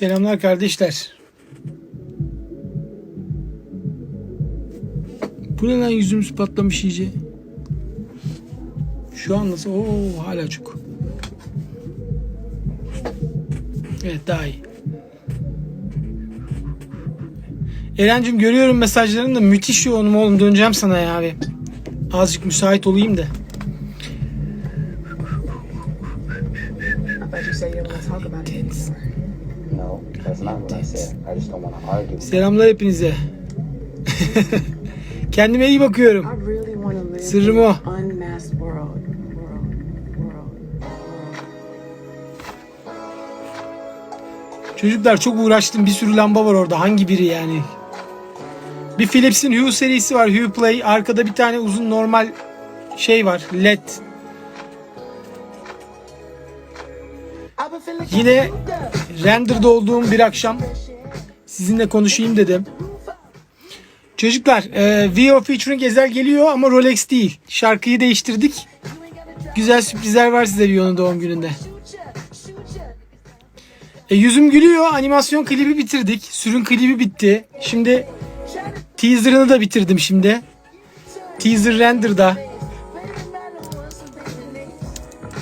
Selamlar kardeşler. Bu ne lan yüzümüz patlamış iyice. Şu an nasıl? Oo hala çok. Evet daha iyi. Eren'cim görüyorum mesajlarını da müthiş yoğunum oğlum döneceğim sana ya abi. Azıcık müsait olayım da. Selamlar hepinize. Kendime iyi bakıyorum. Sırrım o. Çocuklar çok uğraştım. Bir sürü lamba var orada. Hangi biri yani? Bir Philips'in Hue serisi var. Hue Play. Arkada bir tane uzun normal şey var. LED. Yine render'da olduğum bir akşam sizinle konuşayım dedim. Çocuklar, e, VO featuring Ezel geliyor ama Rolex değil. Şarkıyı değiştirdik. Güzel sürprizler var size Vio'nun doğum gününde. E, yüzüm gülüyor. Animasyon klibi bitirdik. Sürün klibi bitti. Şimdi teaser'ını da bitirdim şimdi. Teaser render'da.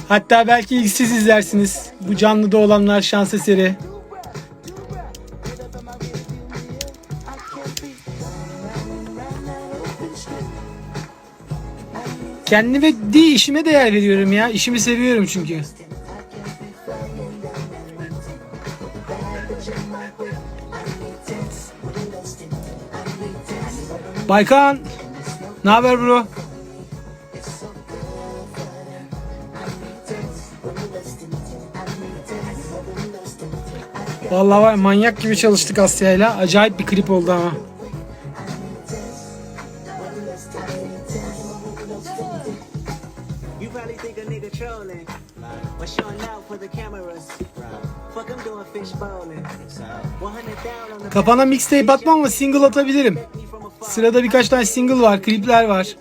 Hatta belki ilk siz izlersiniz. Bu canlıda olanlar şans eseri. Kendime değil işime değer veriyorum ya. İşimi seviyorum çünkü. Baykan. Ne haber bro? Vallahi var ya, manyak gibi çalıştık Asya'yla. Acayip bir klip oldu ama. You probably think a nigga trolling, but showing out for the cameras. Fuck, I'm doing fish bowling. 100 down on the Kafana mixtape atmam ama single atabilirim. Sırada birkaç tane single var, klipler var.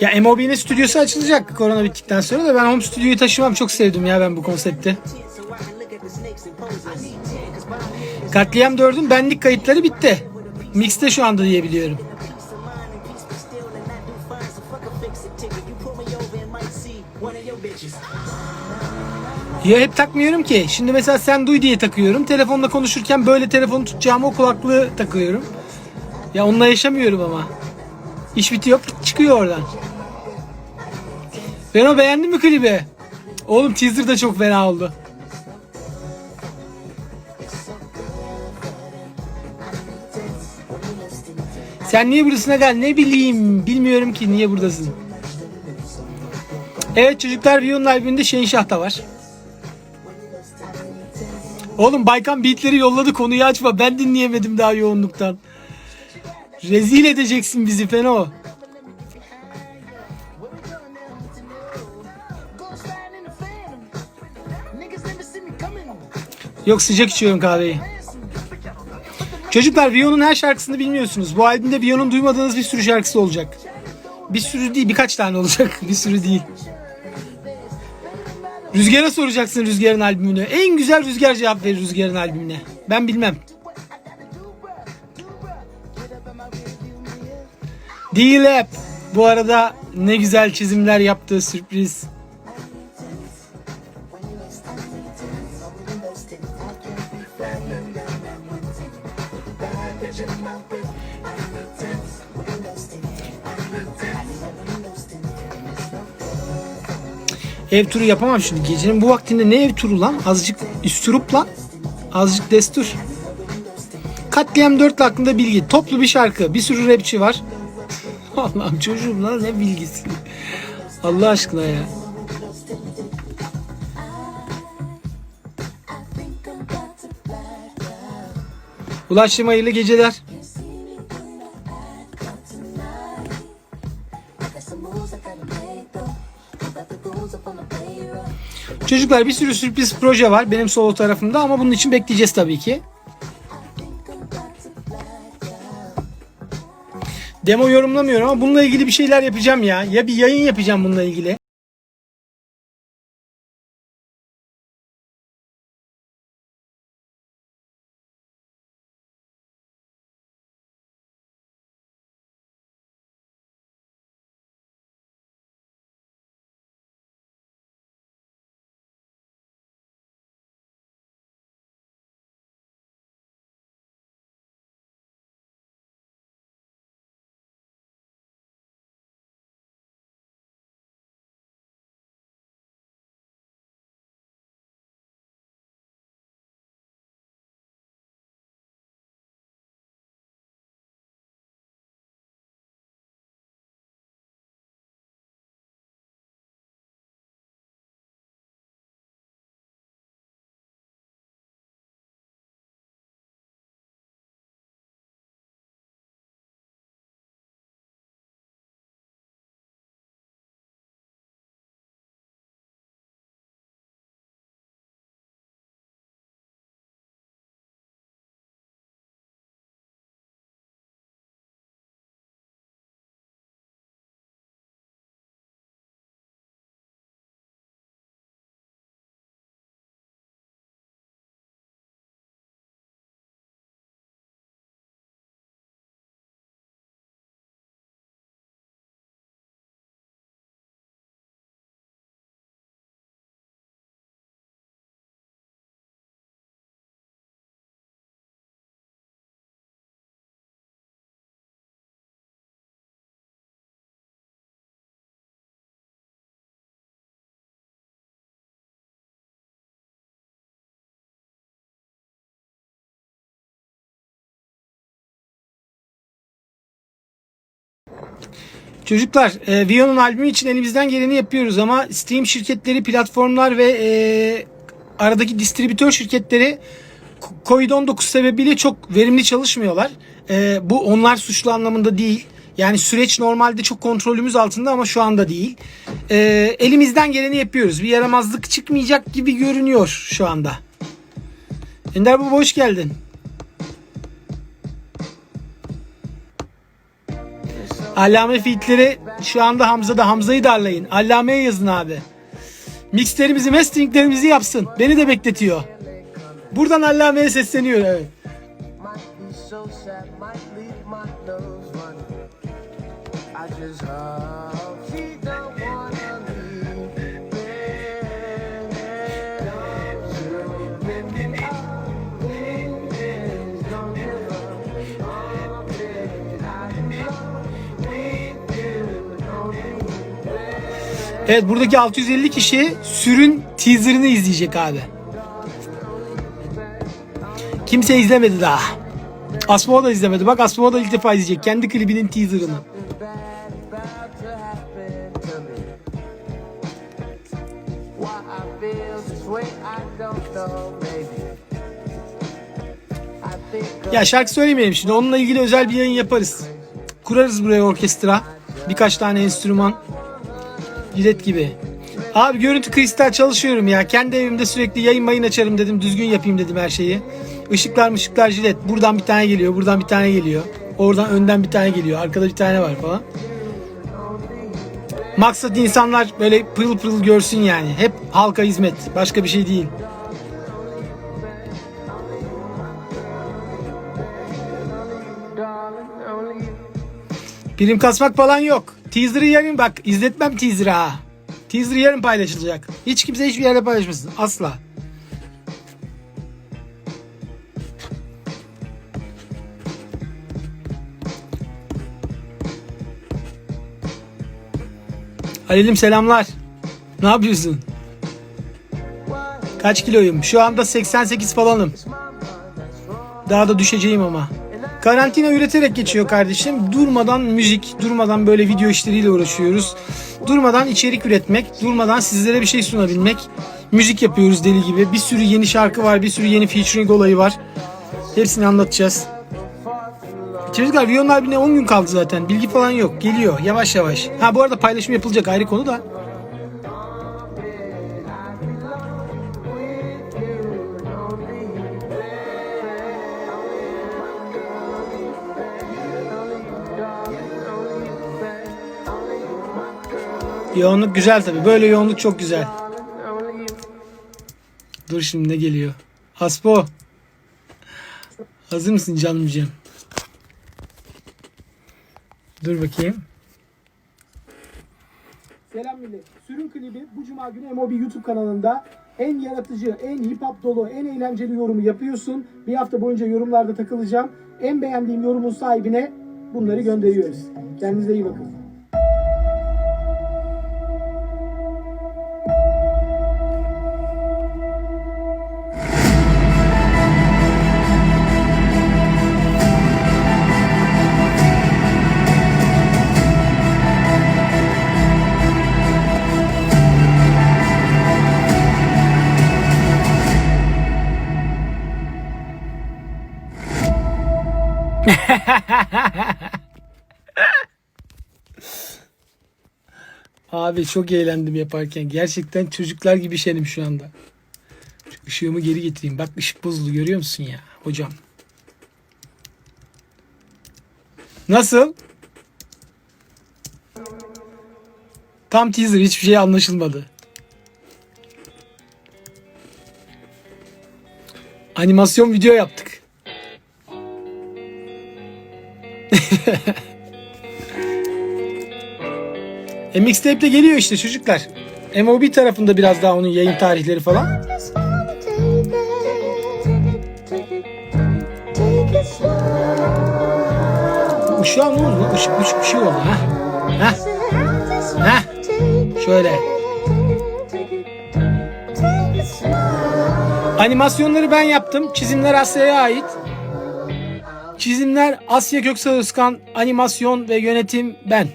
Ya MOB'nin stüdyosu açılacak korona bittikten sonra da ben home stüdyoyu taşımam çok sevdim ya ben bu konsepti. So I can look at the snakes and poses. I need 10, cause behind me Katliam 4'ün benlik kayıtları bitti. Mixte şu anda diye biliyorum. peace of mind and peace be still and I do fine. So fuck a fix it ticket. You pull me over and might see one of your bitches. Ya hep takmıyorum ki. Şimdi mesela sen duy diye takıyorum. Telefonla konuşurken böyle telefonu tutacağım o kulaklığı takıyorum. Ya onunla yaşamıyorum ama. İş bitiyor çıkıyor oradan. Feno beğendin mi klibi? Oğlum teaser da çok fena oldu. Sen niye buradasın Aga? Ne bileyim. Bilmiyorum ki niye buradasın. Evet çocuklar Viyon'un albümünde Şehinşah da var. Oğlum Baykan beatleri yolladı konuyu açma. Ben dinleyemedim daha yoğunluktan. Rezil edeceksin bizi Feno. Yok sıcak içiyorum kahveyi. Çocuklar Vion'un her şarkısını bilmiyorsunuz. Bu albümde Vion'un duymadığınız bir sürü şarkısı olacak. Bir sürü değil birkaç tane olacak. Bir sürü değil. Rüzgar'a soracaksın Rüzgar'ın albümünü. En güzel Rüzgar cevap verir Rüzgar'ın albümüne. Ben bilmem. D-Lab. Bu arada ne güzel çizimler yaptığı sürpriz. Ev turu yapamam şimdi. Gecenin bu vaktinde ne ev turu lan? Azıcık üstürup lan. Azıcık destur. Katliam 4 hakkında bilgi. Toplu bir şarkı. Bir sürü rapçi var. Allah'ım çocuğum lan ne bilgisi. Allah aşkına ya. Ulaştım hayırlı geceler. Çocuklar bir sürü sürpriz proje var benim solo tarafımda ama bunun için bekleyeceğiz tabii ki. Demo yorumlamıyorum ama bununla ilgili bir şeyler yapacağım ya. Ya bir yayın yapacağım bununla ilgili. Çocuklar, e, Vion'un albümü için elimizden geleni yapıyoruz ama Steam şirketleri, platformlar ve e, aradaki distribütör şirketleri Covid-19 sebebiyle çok verimli çalışmıyorlar. E, bu onlar suçlu anlamında değil. Yani süreç normalde çok kontrolümüz altında ama şu anda değil. E, elimizden geleni yapıyoruz. Bir yaramazlık çıkmayacak gibi görünüyor şu anda. Ender Baba hoş geldin. Allame featleri şu anda Hamza'da. Hamza'yı darlayın. Allame'ye yazın abi. Mixlerimizi, masteringlerimizi yapsın. Beni de bekletiyor. Buradan Allame'ye sesleniyor. Evet. might be Evet buradaki 650 kişi sürün teaserını izleyecek abi. Kimse izlemedi daha. Asmo da izlemedi. Bak Asmo da ilk defa izleyecek. Kendi klibinin teaserını. Ya şarkı söylemeyelim şimdi. Onunla ilgili özel bir yayın yaparız. Kurarız buraya orkestra. Birkaç tane enstrüman. Jilet gibi. Abi görüntü kristal çalışıyorum ya. Kendi evimde sürekli yayın mayın açarım dedim. Düzgün yapayım dedim her şeyi. Işıklar ışıklar jilet. Buradan bir tane geliyor. Buradan bir tane geliyor. Oradan önden bir tane geliyor. Arkada bir tane var falan. Maksat insanlar böyle pırıl pırıl görsün yani. Hep halka hizmet. Başka bir şey değil. Prim kasmak falan yok. Teaser'ı yarın bak izletmem teaser'ı ha. Teaser yarın paylaşılacak. Hiç kimse hiçbir yerde paylaşmasın. Asla. Halil'im selamlar. Ne yapıyorsun? Kaç kiloyum? Şu anda 88 falanım. Daha da düşeceğim ama. Karantina üreterek geçiyor kardeşim. Durmadan müzik, durmadan böyle video işleriyle uğraşıyoruz. Durmadan içerik üretmek, durmadan sizlere bir şey sunabilmek. Müzik yapıyoruz deli gibi. Bir sürü yeni şarkı var, bir sürü yeni featuring olayı var. Hepsini anlatacağız. Çocuklar Viyon'un albümüne 10 gün kaldı zaten. Bilgi falan yok. Geliyor yavaş yavaş. Ha bu arada paylaşım yapılacak ayrı konu da. Yoğunluk güzel tabi. Böyle yoğunluk çok güzel. Dur şimdi ne geliyor? Aspo. Hazır mısın canımcığım? Dur bakayım. Selam millet. Sürün klibi bu cuma günü MOB YouTube kanalında en yaratıcı, en hip hop dolu, en eğlenceli yorumu yapıyorsun. Bir hafta boyunca yorumlarda takılacağım. En beğendiğim yorumun sahibine bunları gönderiyoruz. Kendinize iyi bakın. Abi çok eğlendim yaparken. Gerçekten çocuklar gibi şenim şu anda. Şu geri getireyim. Bak ışık bozuldu görüyor musun ya hocam? Nasıl? Tam teaser hiçbir şey anlaşılmadı. Animasyon video yaptık. E mixtape de geliyor işte çocuklar. MOB tarafında biraz daha onun yayın tarihleri falan. Işığa ne oldu? Işık, bir şey oldu ha. Ha ha. Şöyle. Animasyonları ben yaptım. Çizimler Asya'ya ait. Çizimler Asya Köksal Özkan, animasyon ve yönetim ben.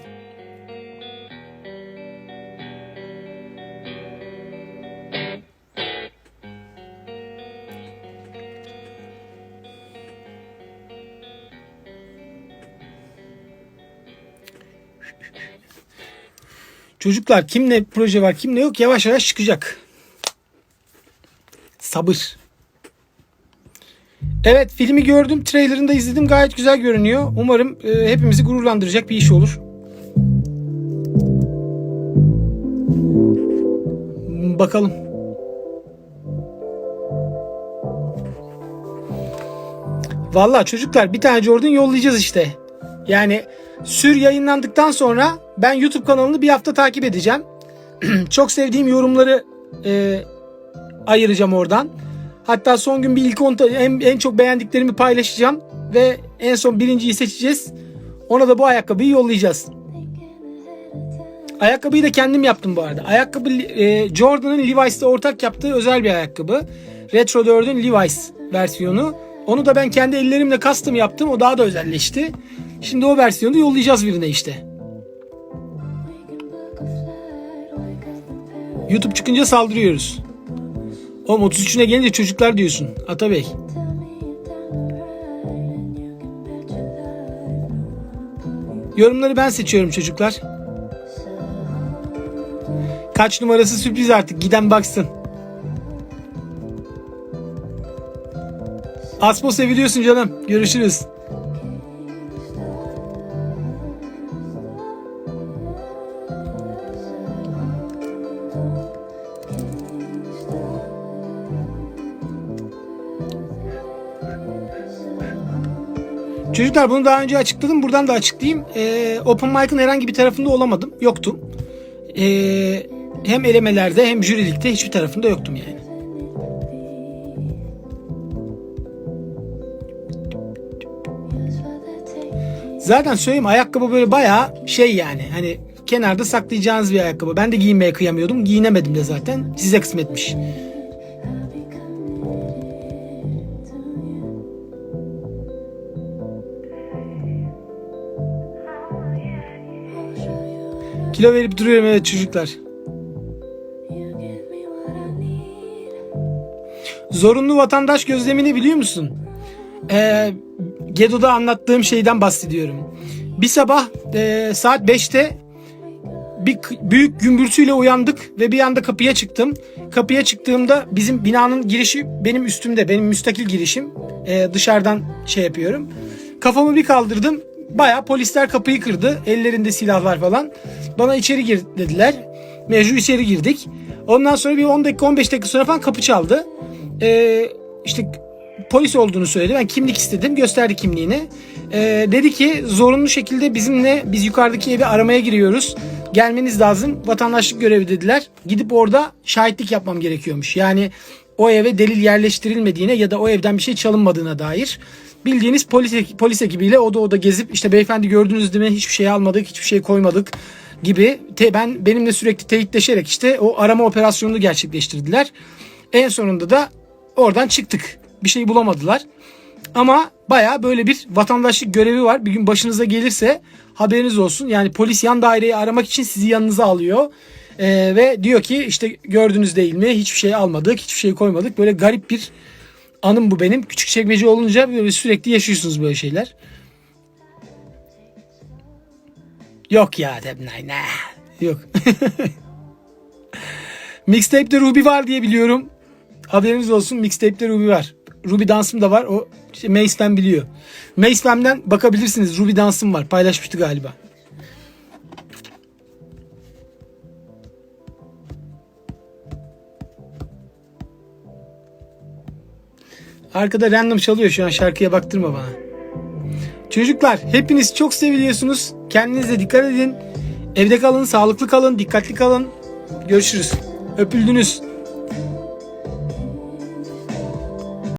Çocuklar kimle proje var kimle yok yavaş yavaş çıkacak. Sabır. Evet filmi gördüm. Trailerını da izledim. Gayet güzel görünüyor. Umarım e, hepimizi gururlandıracak bir iş olur. Bakalım. Vallahi çocuklar bir tane Jordan yollayacağız işte. Yani sür yayınlandıktan sonra ben YouTube kanalını bir hafta takip edeceğim. Çok sevdiğim yorumları e, ayıracağım oradan. Hatta son gün bir ilk on ta- en, en çok beğendiklerimi paylaşacağım ve en son birinciyi seçeceğiz. Ona da bu ayakkabıyı yollayacağız. Ayakkabıyı da kendim yaptım bu arada. Ayakkabı e, Jordan'ın Levi's'te ortak yaptığı özel bir ayakkabı. Retro 4'ün Levi's versiyonu. Onu da ben kendi ellerimle custom yaptım. O daha da özelleşti. Şimdi o versiyonu yollayacağız birine işte. YouTube çıkınca saldırıyoruz. Oğlum 33'üne gelince çocuklar diyorsun. Atabey. Yorumları ben seçiyorum çocuklar. Kaç numarası sürpriz artık. Giden baksın. Aspo seviliyorsun canım. Görüşürüz. Çocuklar bunu daha önce açıkladım. Buradan da açıklayayım. Ee, Open Mic'ın herhangi bir tarafında olamadım. Yoktum. Ee, hem elemelerde hem jürilikte hiçbir tarafında yoktum yani. Zaten söyleyeyim ayakkabı böyle bayağı şey yani hani kenarda saklayacağınız bir ayakkabı. Ben de giyinmeye kıyamıyordum. Giyinemedim de zaten. Size kısmetmiş. Kilo verip duruyorum evet çocuklar. Zorunlu vatandaş gözlemini biliyor musun? Ee, Gedo'da anlattığım şeyden bahsediyorum. Bir sabah e, saat 5'te bir büyük gümbürtüyle uyandık ve bir anda kapıya çıktım. Kapıya çıktığımda bizim binanın girişi benim üstümde, benim müstakil girişim. Ee, dışarıdan şey yapıyorum. Kafamı bir kaldırdım. Baya polisler kapıyı kırdı. Ellerinde silahlar falan. Bana içeri gir dediler. Mecbur içeri girdik. Ondan sonra bir 10 dakika 15 dakika sonra falan kapı çaldı. Ee, işte polis olduğunu söyledi. Ben kimlik istedim. Gösterdi kimliğini. Ee, dedi ki zorunlu şekilde bizimle biz yukarıdaki evi aramaya giriyoruz. Gelmeniz lazım. Vatandaşlık görevi dediler. Gidip orada şahitlik yapmam gerekiyormuş. Yani o eve delil yerleştirilmediğine ya da o evden bir şey çalınmadığına dair bildiğiniz polis, polis ekibiyle oda oda gezip işte beyefendi gördünüz değil mi hiçbir şey almadık hiçbir şey koymadık gibi te, ben benimle sürekli teyitleşerek işte o arama operasyonunu gerçekleştirdiler. En sonunda da oradan çıktık. Bir şey bulamadılar. Ama baya böyle bir vatandaşlık görevi var. Bir gün başınıza gelirse haberiniz olsun. Yani polis yan daireyi aramak için sizi yanınıza alıyor. Ee, ve diyor ki işte gördünüz değil mi hiçbir şey almadık hiçbir şey koymadık. Böyle garip bir anım bu benim. Küçük çekmece olunca böyle sürekli yaşıyorsunuz böyle şeyler. Yok ya Debnay ne? Yok. Mixtape'de Ruby var diye biliyorum. Haberiniz olsun mixtape'de Ruby var. Ruby dansım da var. O işte Macefam biliyor. Macefam'den bakabilirsiniz. Ruby dansım var. Paylaşmıştı galiba. Arkada random çalıyor şu an şarkıya baktırma bana. Çocuklar hepiniz çok seviliyorsunuz. Kendinize dikkat edin. Evde kalın, sağlıklı kalın, dikkatli kalın. Görüşürüz. Öpüldünüz.